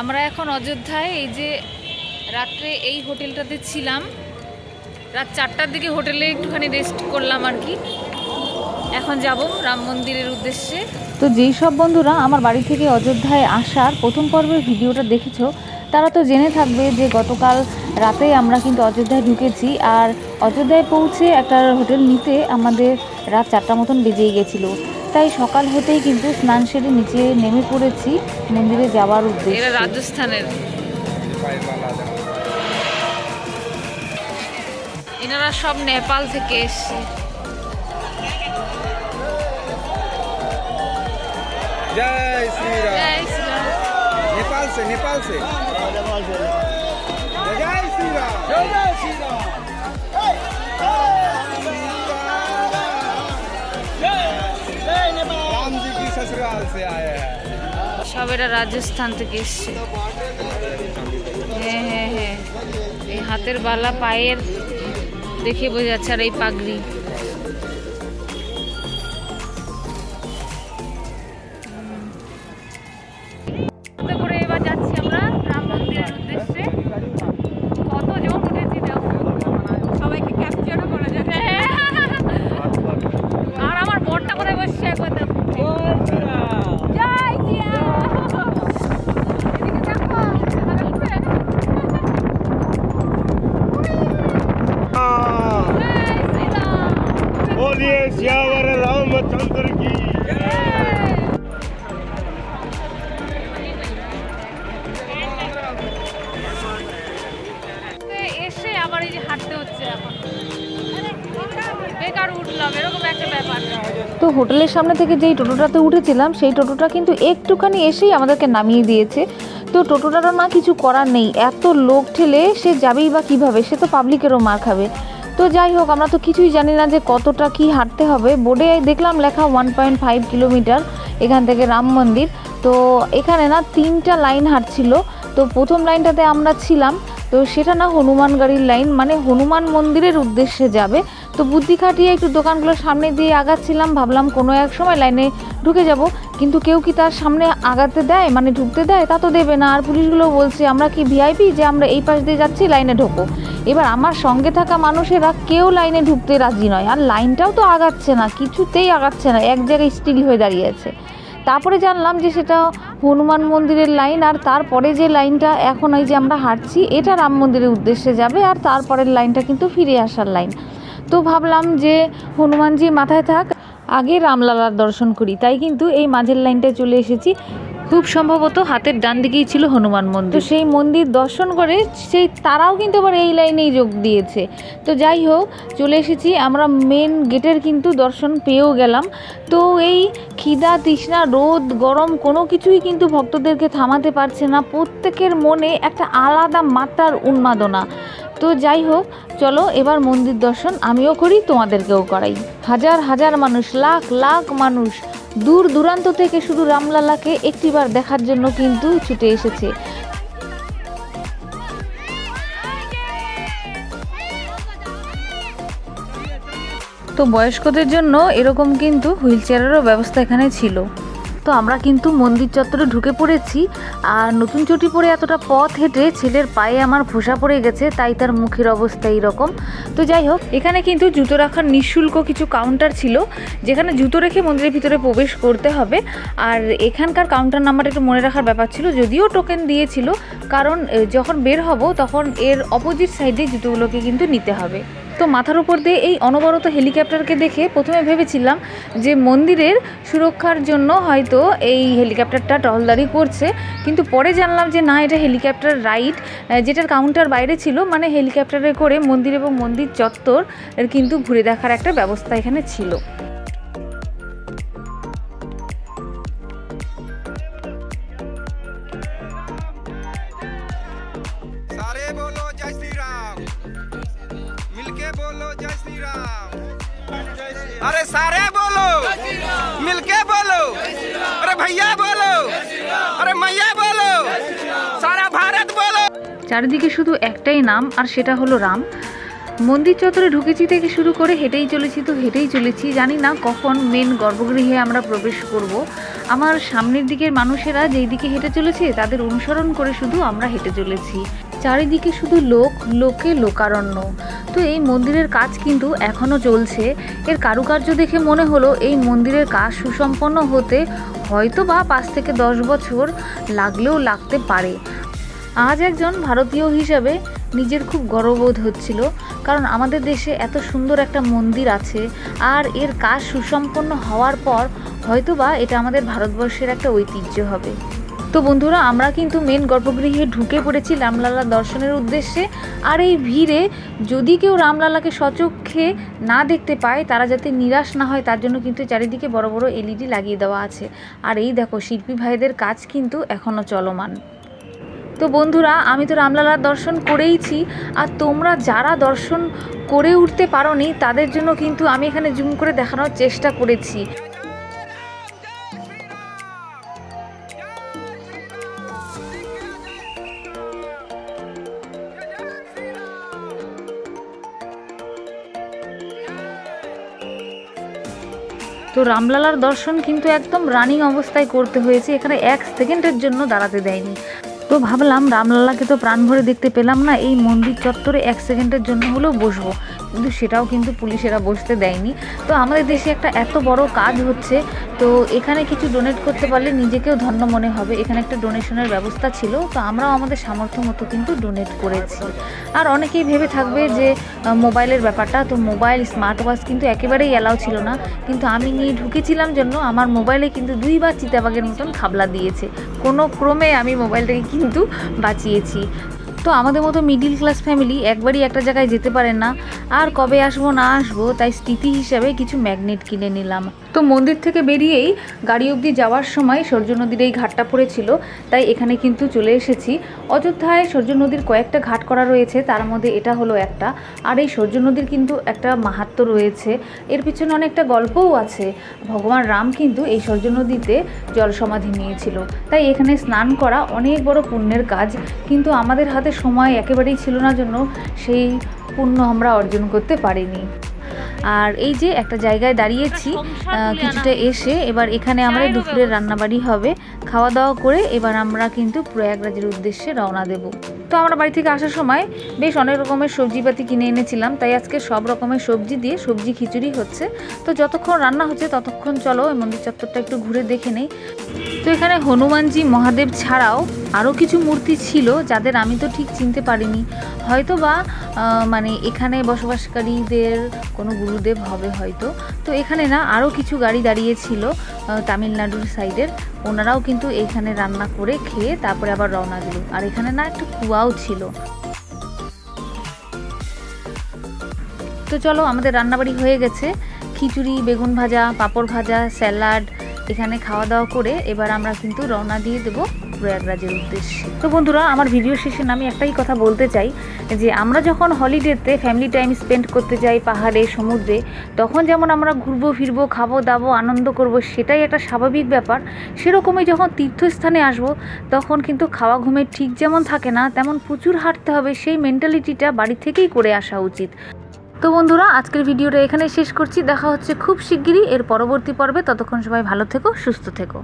আমরা এখন অযোধ্যায়, এই যে রাত্রে এই হোটেলটাতে ছিলাম। রাত চারটার দিকে হোটেলে একটুখানি রেস্ট করলাম আর কি। এখন যাব রাম মন্দিরের উদ্দেশ্যে। তো যেই সব বন্ধুরা আমার বাড়ি থেকে অযোধ্যায় আসার প্রথম পর্বের ভিডিওটা দেখেছ, তারা তো জেনে থাকবে যে গতকাল রাতে আমরা কিন্তু অযোধ্যায় ঢুকেছি আর অযোধ্যায় পৌঁছে একটা হোটেল নিতে আমাদের রাত চারটা মতন বেজেই গেছিল। তাই সকাল হতেই কিন্তু স্নান সেরে নিচে নেমে পড়েছি মন্দিরে যাওয়ার উদ্দেশ্যে। রাজস্থানের। এনারা সব নেপাল থেকে এসছে। নেপাল নেপাল সব এটা রাজস্থান থেকে এসছে। হ্যাঁ হ্যাঁ হ্যাঁ। এই হাতের বালা পায়ের দেখে বোঝা যাচ্ছে আর এই পাগড়ি। बोलिए श्यावर रामचंद्र की এসে আবার এই যে হাঁটতে হচ্ছে এখন বেকার উঠলাম এরকম একটা ব্যাপার তো হোটেলের সামনে থেকে যেই টোটোটাতে উঠেছিলাম সেই টোটোটা কিন্তু একটুখানি এসেই আমাদেরকে নামিয়ে দিয়েছে তো টোটোটারও না কিছু করার নেই এত লোক ঠেলে সে যাবেই বা কিভাবে সে তো পাবলিকেরও মার খাবে তো যাই হোক, আমরা তো কিছুই জানি না যে কতটা কি হাঁটতে হবে। বোর্ডে দেখলাম লেখা ওয়ান পয়েন্ট ফাইভ কিলোমিটার এখান থেকে রাম মন্দির। তো এখানে না তিনটা লাইন হাঁটছিল। তো প্রথম লাইনটাতে আমরা ছিলাম। তো সেটা না হনুমান গাড়ির লাইন মানে হনুমান মন্দিরের উদ্দেশ্যে যাবে। তো বুদ্ধি খাটিয়ে একটু দোকানগুলোর সামনে দিয়ে আগাচ্ছিলাম, ভাবলাম কোনো এক সময় লাইনে ঢুকে যাব। কিন্তু কেউ কি তার সামনে আগাতে দেয় মানে ঢুকতে দেয়? তা তো দেবে না। আর পুলিশগুলো বলছে, আমরা কি ভিআইপি যে আমরা এই পাশ দিয়ে যাচ্ছি, লাইনে ঢোকো। এবার আমার সঙ্গে থাকা মানুষেরা কেউ লাইনে ঢুকতে রাজি নয়। আর লাইনটাও তো আগাচ্ছে না, কিছুতেই আগাচ্ছে না। এক জায়গায় স্টিল হয়ে দাঁড়িয়ে আছে। তারপরে জানলাম যে সেটা হনুমান মন্দিরের লাইন আর তারপরে যে লাইনটা এখন ওই যে আমরা হাঁটছি, এটা রাম মন্দিরের উদ্দেশ্যে যাবে আর তারপরের লাইনটা কিন্তু ফিরে আসার লাইন। তো ভাবলাম যে হনুমানজি মাথায় থাক, আগে রামলালার দর্শন করি। তাই কিন্তু এই মাঝের লাইনটায় চলে এসেছি। খুব সম্ভবত হাতের ডান দিকেই ছিল হনুমান মন্দির। তো সেই মন্দির দর্শন করে সেই তারাও কিন্তু আবার এই লাইনেই যোগ দিয়েছে। তো যাই হোক চলে এসেছি। আমরা মেন গেটের কিন্তু দর্শন পেয়েও গেলাম। তো এই খিদা তৃষ্ণা রোদ গরম কোনো কিছুই কিন্তু ভক্তদেরকে থামাতে পারছে না। প্রত্যেকের মনে একটা আলাদা মাত্রার উন্মাদনা। তো যাই হোক, চলো এবার মন্দির দর্শন আমিও করি, তোমাদেরকেও করাই। হাজার হাজার মানুষ, লাখ লাখ মানুষ, দূর দূরান্ত থেকে শুধু রামলালাকে একটিবার দেখার জন্য কিন্তু ছুটে এসেছে। তো বয়স্কদের জন্য এরকম কিন্তু হুইল চেয়ারেরও ব্যবস্থা এখানে ছিল। তো আমরা কিন্তু মন্দির চত্বরে ঢুকে পড়েছি। আর নতুন চটি পরে এতটা পথ হেঁটে ছেলের পায়ে আমার ফোসা পড়ে গেছে, তাই তার মুখের অবস্থা এইরকম। তো যাই হোক, এখানে কিন্তু জুতো রাখার নিঃশুল্ক কিছু কাউন্টার ছিল, যেখানে জুতো রেখে মন্দিরের ভিতরে প্রবেশ করতে হবে। আর এখানকার কাউন্টার নাম্বার একটু মনে রাখার ব্যাপার ছিল, যদিও টোকেন দিয়েছিল, কারণ যখন বের হব তখন এর অপোজিট সাইডে জুতোগুলোকে কিন্তু নিতে হবে। তো মাথার উপর দিয়ে এই অনবরত হেলিকপ্টারকে দেখে প্রথমে ভেবেছিলাম যে মন্দিরের সুরক্ষার জন্য হয়তো এই হেলিকপ্টারটা টহলদারি করছে। কিন্তু পরে জানলাম যে না, এটা হেলিকপ্টার রাইড যেটার কাউন্টার বাইরে ছিল মানে হেলিকপ্টারে করে মন্দির এবং মন্দির চত্বর কিন্তু ঘুরে দেখার একটা ব্যবস্থা এখানে ছিল। अरे सारे बोलो मिलके बोलो अरे भैया बोलो अरे मैया बोलो सारा भारत बोलो চারিদিকে শুধু একটাই নাম আর সেটা হলো রাম মন্দির চত্বরে ঢুকেছি থেকে শুরু করে হেঁটেই চলেছি তো হেঁটেই চলেছি জানি না কখন মেন গর্ভগৃহে আমরা প্রবেশ করব আমার সামনের দিকের মানুষেরা যেই দিকে হেঁটে চলেছে তাদের অনুসরণ করে শুধু আমরা হেঁটে চলেছি চারিদিকে শুধু লোক, লোকে লোকারণ্য। তো এই মন্দিরের কাজ কিন্তু এখনও চলছে। এর কারুকার্য দেখে মনে হলো এই মন্দিরের কাজ সুসম্পন্ন হতে হয়তো বা পাঁচ থেকে দশ বছর লাগলেও লাগতে পারে। আজ একজন ভারতীয় হিসাবে নিজের খুব গর্ববোধ হচ্ছিল, কারণ আমাদের দেশে এত সুন্দর একটা মন্দির আছে, আর এর কাজ সুসম্পন্ন হওয়ার পর হয়তোবা এটা আমাদের ভারতবর্ষের একটা ঐতিহ্য হবে। তো বন্ধুরা, আমরা কিন্তু মেন গর্ভগৃহে ঢুকে পড়েছি রামলালা দর্শনের উদ্দেশ্যে। আর এই ভিড়ে যদি কেউ রামলালাকে সচক্ষে না দেখতে পায়, তারা যাতে নিরাশ না হয়, তার জন্য কিন্তু চারিদিকে বড় বড় এলইডি লাগিয়ে দেওয়া আছে। আর এই দেখো, শিল্পী ভাইদের কাজ কিন্তু এখনও চলমান। তো বন্ধুরা, আমি তো রামলালার দর্শন করেইছি, আর তোমরা যারা দর্শন করে উঠতে পারোনি, তাদের জন্য কিন্তু আমি এখানে জুম করে দেখানোর চেষ্টা করেছি। তো রামলালার দর্শন কিন্তু একদম রানিং অবস্থায় করতে হয়েছে। এখানে এক সেকেন্ডের জন্য দাঁড়াতে দেয়নি। তো ভাবলাম রামলালাকে তো প্রাণ ভরে দেখতে পেলাম না, এই মন্দির চত্বরে এক সেকেন্ডের জন্য হলেও বসবো। কিন্তু সেটাও কিন্তু পুলিশেরা বসতে দেয়নি। তো আমাদের দেশে একটা এত বড় কাজ হচ্ছে, তো এখানে কিছু ডোনেট করতে পারলে নিজেকেও ধন্য মনে হবে। এখানে একটা ডোনেশনের ব্যবস্থা ছিল, তো আমরাও আমাদের সামর্থ্য মতো কিন্তু ডোনেট করেছি। আর অনেকেই ভেবে থাকবে যে মোবাইলের ব্যাপারটা, তো মোবাইল স্মার্ট ওয়াচ কিন্তু একেবারেই অ্যালাউ ছিল না। কিন্তু আমি নিয়ে ঢুকেছিলাম জন্য আমার মোবাইলে কিন্তু দুইবার চিতাবাগের মতন খাবলা দিয়েছে। কোনো ক্রমে আমি মোবাইলটাকে কিন্তু বাঁচিয়েছি। তো আমাদের মতো মিডিল ক্লাস ফ্যামিলি একবারই একটা জায়গায় যেতে পারেন না। আর কবে আসব না আসব, তাই স্মৃতি হিসাবে কিছু ম্যাগনেট কিনে নিলাম। তো মন্দির থেকে বেরিয়েই গাড়ি অবধি যাওয়ার সময় সূর্য নদীর এই ঘাটটা পড়েছিল, তাই এখানে কিন্তু চলে এসেছি। অযোধ্যায় সূর্য নদীর কয়েকটা ঘাট করা রয়েছে, তার মধ্যে এটা হলো একটা। আর এই সূর্য নদীর কিন্তু একটা মাহাত্ম রয়েছে। এর পিছনে অনেকটা গল্পও আছে। ভগবান রাম কিন্তু এই সূর্য নদীতে জল সমাধি নিয়েছিল। তাই এখানে স্নান করা অনেক বড় পুণ্যের কাজ। কিন্তু আমাদের হাতে সময় একেবারেই ছিল না জন্য সেই পুণ্য আমরা অর্জন করতে পারিনি। আর এই যে একটা জায়গায় দাঁড়িয়েছি কিছুটা এসে এবার এখানে আমাদের দুপুরের রান্নাবাড়ি হবে। খাওয়া দাওয়া করে এবার আমরা কিন্তু প্রয়াগরাজের উদ্দেশ্যে রওনা দেব। তো আমরা বাড়ি থেকে আসার সময় বেশ অনেক রকমের সবজিপাতি কিনে এনেছিলাম, তাই আজকে সব রকমের সবজি দিয়ে সবজি খিচুড়ি হচ্ছে। তো যতক্ষণ রান্না হচ্ছে ততক্ষণ চলো এই মন্দির চত্বরটা একটু ঘুরে দেখে নেই। তো এখানে হনুমানজি মহাদেব ছাড়াও আরও কিছু মূর্তি ছিল, যাদের আমি তো ঠিক চিনতে পারিনি। হয়তো বা মানে এখানে বসবাসকারীদের কোনো গুরুদেব হবে হয়তো। তো এখানে না আরও কিছু গাড়ি দাঁড়িয়েছিল তামিলনাড়ুর সাইডের। ওনারাও কিন্তু এইখানে রান্না করে খেয়ে তারপরে আবার রওনা দিল। আর এখানে না একটা কুয়াও ছিল। তো চলো আমাদের রান্নাবাড়ি হয়ে গেছে। খিচুড়ি, বেগুন ভাজা, পাঁপড় ভাজা, স্যালাড এখানে খাওয়া দাওয়া করে এবার আমরা কিন্তু রওনা দিয়ে দেবো প্রয়াগরাজের উদ্দেশ্যে। তো বন্ধুরা, আমার ভিডিও শেষে আমি একটাই কথা বলতে চাই যে আমরা যখন হলিডেতে ফ্যামিলি টাইম স্পেন্ড করতে যাই পাহাড়ে, সমুদ্রে, তখন যেমন আমরা ঘুরবো, ফিরবো, খাব, দাবো, আনন্দ করব, সেটাই একটা স্বাভাবিক ব্যাপার। সেরকমই যখন তীর্থস্থানে আসব, তখন কিন্তু খাওয়া ঘুমের ঠিক যেমন থাকে না, তেমন প্রচুর হাঁটতে হবে, সেই মেন্টালিটিটা বাড়ি থেকেই করে আসা উচিত। তো বন্ধুরা, আজকের ভিডিওটা এখানে শেষ করছি। দেখা হচ্ছে খুব শিগগিরই এর পরবর্তী পর্বে। ততক্ষণ সবাই ভালো থেকো, সুস্থ থেকো।